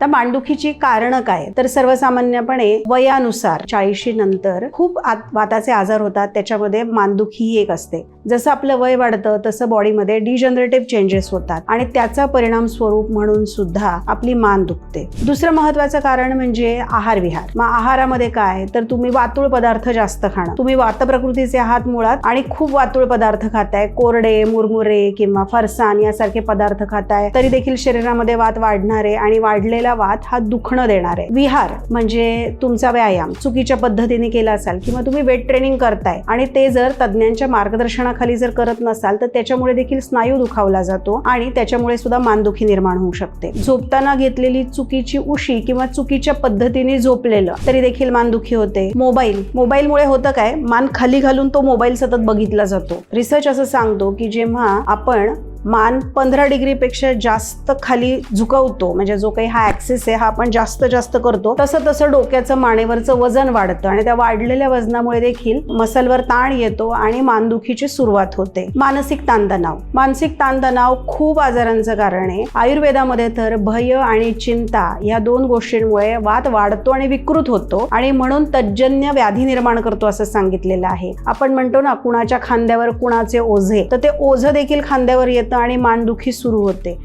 तर मांडुखीची कारणं काय? तर सर्वसामान्यपणे वयानुसार चाळीशी नंतर खूप आत- वाताचे आजार होतात. त्याच्यामध्ये मानदुखी ही एक असते. जसं आपलं वय वाढतं तसं बॉडीमध्ये डिजनरेटिव्ह चेंजेस होतात आणि त्याचा परिणाम स्वरूप म्हणून सुद्धा आपली मान दुखते. दुसरं महत्वाचं कारण म्हणजे आहार विहार. मग आहारामध्ये काय? तर तुम्ही वातुळ पदार्थ जास्त खाणं. तुम्ही वात प्रकृतीचे आहात मुळात आणि खूप वातुळ पदार्थ खाताय. कोरडे मुरमुरे किंवा फरसान यासारखे पदार्थ खाताय. तरी देखील शरीरामध्ये वात वाढणारे आणि वाढलेला वात हा दुखणं देणार आहे. विहार म्हणजे तुमचा व्यायाम चुकीच्या पद्धतीने केला असाल किंवा तुम्ही वेट ट्रेनिंग करताय आणि ते जर तज्ज्ञांच्या मार्गदर्शनाखाली जर करत नसाल तर त्याच्यामुळे देखील स्नायू दुखावला जातो आणि त्याच्यामुळे सुद्धा मानदुखी निर्माण होऊ शकते. झोपताना घेतलेली चुकीची उशी किंवा चुकीच्या पद्धतीने झोपलेलं तरी देखील मानदुखी होते. मोबाईल मोबाईलमुळे होतं काय? मान खाली घालून तो मोबाईल सतत बघितला जातो. रिसर्च असं सांगतो की जेव्हा आपण मान पंधरा डिग्रीपेक्षा जास्त खाली झुकवतो म्हणजे जो काही हा ऍक्सिस आहे हा आपण जास्त जास्त करतो तसं तसं डोक्याचं मानेवरचं वजन वाढतं आणि त्या वाढलेल्या वजनामुळे देखील मसलवर ताण येतो आणि मानदुखीची सुरुवात होते. मानसिक ताणतणाव. मानसिक ताणतणाव खूप आजारांचं कारण आहे. आयुर्वेदामध्ये तर भय आणि चिंता या दोन गोष्टींमुळे वाद वाढतो आणि विकृत होतो आणि म्हणून तज्जन्य व्याधी निर्माण करतो असं सांगितलेलं आहे. आपण म्हणतो ना कुणाच्या खांद्यावर कुणाचे ओझे तर ते ओझं देखील खांद्यावर येत आणि मानदुखी सुरू होते.